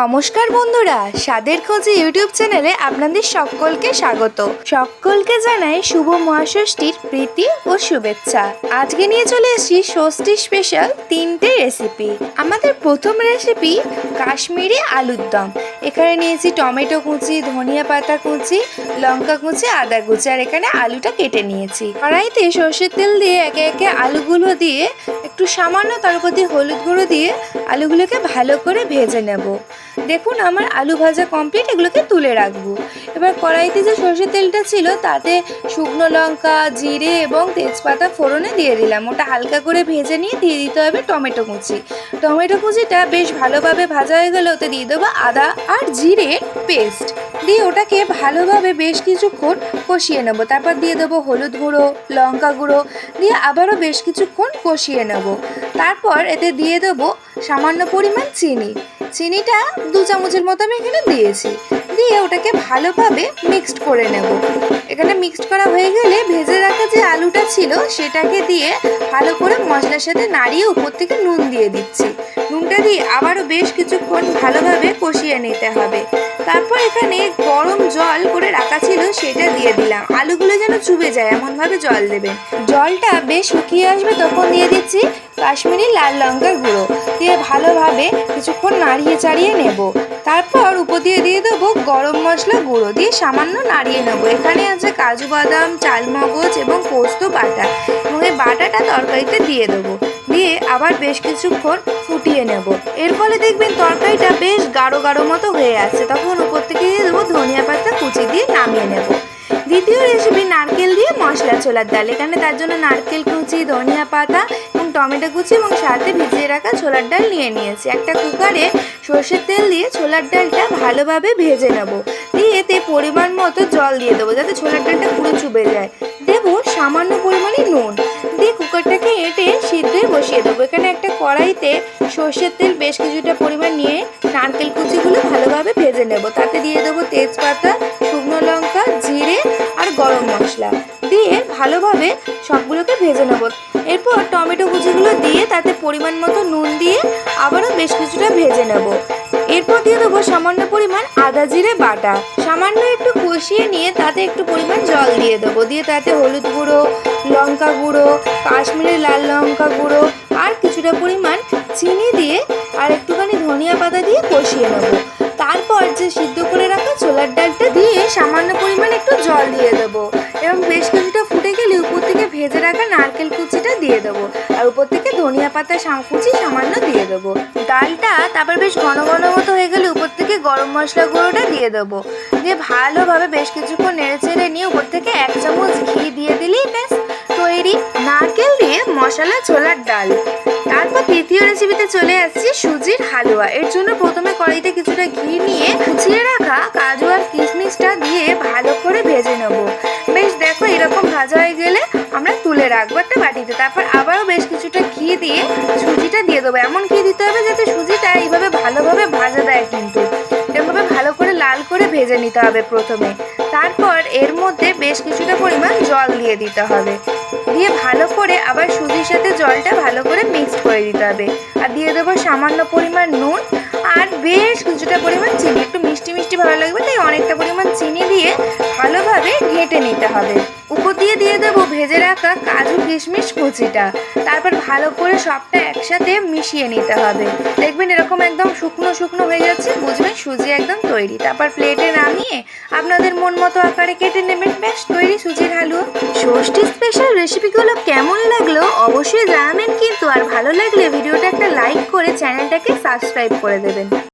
নমস্কার বন্ধুরা, স্বাদের খোঁজে ইউটিউব চ্যানেলে আপনাদের সকলকে স্বাগত। সকলকে জানাই শুভ মহাষষ্ঠীর প্রীতি ও শুভেচ্ছা। আজকে নিয়ে চলে এসেছি ষষ্ঠী স্পেশাল তিনটে রেসিপি আমাদের প্রথম রেসিপি কাশ্মীরি আলুর দম। এখানে নিয়েছি টমেটো কুচি, ধনিয়া পাতা কুচি, লঙ্কা কুচি, আদা কুচি, আর এখানে আলুটা কেটে নিয়েছি। কড়াইতে সর্ষের তেল দিয়ে একে একে আলুগুলো দিয়ে একটু সামান্য তার উপর দিয়ে হলুদ গুঁড়ো দিয়ে আলুগুলোকে ভালো করে ভেজে নেব। দেখুন, আমার আলু ভাজা কমপ্লিট এগুলোকে তুলে রাখব। এবার কড়াইতে যে সর্ষের তেলটা ছিল, তাতে শুকনো লঙ্কা, জিরে এবং তেজপাতা ফোড়নে দিয়ে দিলাম। ওটা হালকা করে ভেজে নিয়ে দিয়ে দিতে হবে টমেটো কুচি। টমেটো কুচিটা বেশ ভালোভাবে ভাজা হয়ে গেলে ওতে দিয়ে দেবো আদা আর জিরের পেস্ট দিয়ে ওটাকে ভালোভাবে বেশ কিছুক্ষণ কষিয়ে নেব। তারপর দিয়ে দেবো হলুদ গুঁড়ো, লঙ্কা গুঁড়ো, দিয়ে আবারও বেশ কিছুক্ষণ কষিয়ে নেব। তারপর এতে দিয়ে দেবো সামান্য পরিমাণ চিনি। চিনিটা দু চামচের মতো আমি এখানে দিয়েছি। দিয়ে ওটাকে ভালোভাবে মিক্সড করে নেব। এখানে মিক্সড করা হয়ে গেলে ভেজে রাখা যে আলুটা ছিল, সেটাকে দিয়ে ভালো করে মশলার সাথে নাড়িয়ে উপর থেকে নুন দিয়ে দিচ্ছি। আবারও বেশ কিছুক্ষণ ভালোভাবে কষিয়ে নিতে হবে। তারপর এখানে গরম জল করে রাখা ছিল, সেটা দিয়ে দিলাম। আলুগুলো যেন চুবে যায়, এমনভাবে জল দেবেন। জলটা বেশ শুকিয়ে আসবে তখন দিয়ে দিচ্ছি কাশ্মীরি লাল লঙ্কার গুঁড়ো। দিয়ে ভালোভাবে কিছুক্ষণ নাড়িয়ে চাড়িয়ে নেব। তারপর উপর দিয়ে দিয়ে দেবো গরম মশলা গুঁড়ো। দিয়ে সামান্য নাড়িয়ে নেব। এখানে আছে কাজু বাদাম, চালমগজ এবং পোস্ত বাটা। এবং এই বাটাটা তরকারিতে দিয়ে দেবো। দিয়ে আবার বেশ কিছুক্ষণ ফুটিয়ে নেব। এর ফলে দেখবেন তরকারিটা বেশ গাঢ় গাঢ় মতো হয়ে আছে। তখন উপর থেকে দিয়ে দেবো ধনিয়া পাতা কুচি দিয়ে নামিয়ে নেব। দ্বিতীয় রেসিপি নারকেল দিয়ে মশলা ছোলার ডাল। এখানে তার জন্য নারকেল কুচি, ধনিয়া পাতা এবং টমেটো কুচি এবং সাথে ভিজিয়ে রাখা ছোলার ডাল নিয়ে নিয়েছি। একটা কুকারে সর্ষের তেল দিয়ে ছোলার ডালটা ভালোভাবে ভেজে নেব। দিয়ে এতে পরিমাণ মতো জল দিয়ে দেবো যাতে ছোলার ডালটা পুরো চুবে যায়। দেবো সামান্য দেবো এখানে একটা কড়াইতে সর্ষের তেল বেশ কিছুটা পরিমাণ নিয়ে নারকেল কুচিগুলো ভালোভাবে ভেজে নেব। তাতে দিয়ে দেবো তেজপাতা, শুকনো লঙ্কা, জিরে আর গরম মশলা। দিয়ে ভালোভাবে সবগুলোকে ভেজে নেব। এরপর টমেটো কুচিগুলো দিয়ে তাতে পরিমাণ মতো নুন দিয়ে আবারও বেশ কিছুটা ভেজে নেব। এরপর দিয়ে দেবো সামান্য পরিমাণ আদা জিরে বাটা। সামান্য একটু কষিয়ে নিয়ে তাতে একটু পরিমাণ জল দিয়ে দেবো। দিয়ে তাতে হলুদ গুঁড়ো, লঙ্কা গুঁড়ো কাশ্মীরি লাল লঙ্কা গুঁড়ো আর কিছুটা পরিমাণ চিনি দিয়ে আর একটুখানি ধনিয়া পাতা দিয়ে কষিয়ে নেব। তারপর যে সিদ্ধ করে রাখা ছোলার ডালটা দিয়ে সামান্য পরিমাণ একটু জল দিয়ে দেবো। এবং বেশ কিছুটা ফুটে গেলে উপর থেকে ভেজে রাখা নারকেল কুচিটা দিয়ে দেবো। আর উপর থেকে ধনিয়া পাতা সা- কুচি সামান্য দিয়ে দেবো। ডালটা তারপর বেশ ঘন ঘন মতো হয়ে গেলে উপর থেকে গরম মশলা গুঁড়োটা দিয়ে দেবো। দিয়ে ভালোভাবে বেশ কিছুক্ষণ নেড়ে চেড়ে নিয়ে উপর থেকে এক চামচ ঘি দিয়ে দিলেই ব্যাস। তৈরি নারকেল দিয়ে মশলা ছোলার ডাল। তারপর তৃতীয় রেসিপিতে চলে আসছি সুজির হালুয়া। এর জন্য প্রথমে কড়াইতে কিছুটা ঘি নিয়ে কুচিয়ে রাখা কাজু আর কিশমিশটা দিয়ে ভালো করে ভেজে নেব। বেশ দেখো এরকম ভাজা হয়ে গেলে আমরা তুলে রাখব একটা বাটিতে। তারপর আবারও বেশ কিছুটা ঘি দিয়ে সুজিটা দিয়ে দেবো। এমন ঘি দিতে হবে যাতে সুজিটা এইভাবে ভালোভাবে ভাজা দেয় কিন্তু। এভাবে ভালো করে লাল করে ভেজে নিতে হবে প্রথমে। তারপর এর মধ্যে বেশ কিছুটা পরিমাণ জল দিয়ে দিতে হবে। দিয়ে ভালো করে আবার সুজির সাথে জলটা ভালো করে মিক্সড করে দিতে হবে। আর দিয়ে দেবো সামান্য পরিমাণ নুন আর বেশ কিছুটা পরিমাণ চিনি। একটু মিষ্টি মিষ্টি ভালো লাগবে, তাই অনেকটা পরিমাণ চিনি দিয়ে ভালোভাবে ঘেঁটে নিতে হবে। উপর দিয়ে দিয়ে দেবো ভেজে রাখা কাজু কিশমিশ কুচিটা। তারপর ভালো করে সবটা একসাথে মিশিয়ে নিতে হবে। দেখবেন এরকম একদম শুকনো শুকনো হয়ে যাচ্ছে, বুঝবেন সুজি একদম তৈরি। তারপর প্লেটে নামিয়ে আপনাদের মন মতো আকারে কেটে নেবেন। বেশ তৈরি সুজির হালুয়া। ষষ্ঠী স্পেশাল রেসিপিগুলো কেমন লাগল অবশ্যই জানাবেন কিন্তু, আর ভালো লাগলে ভিডিওটা একটা লাইক করে চ্যানেলটাকে সাবস্ক্রাইব করে দেবেন।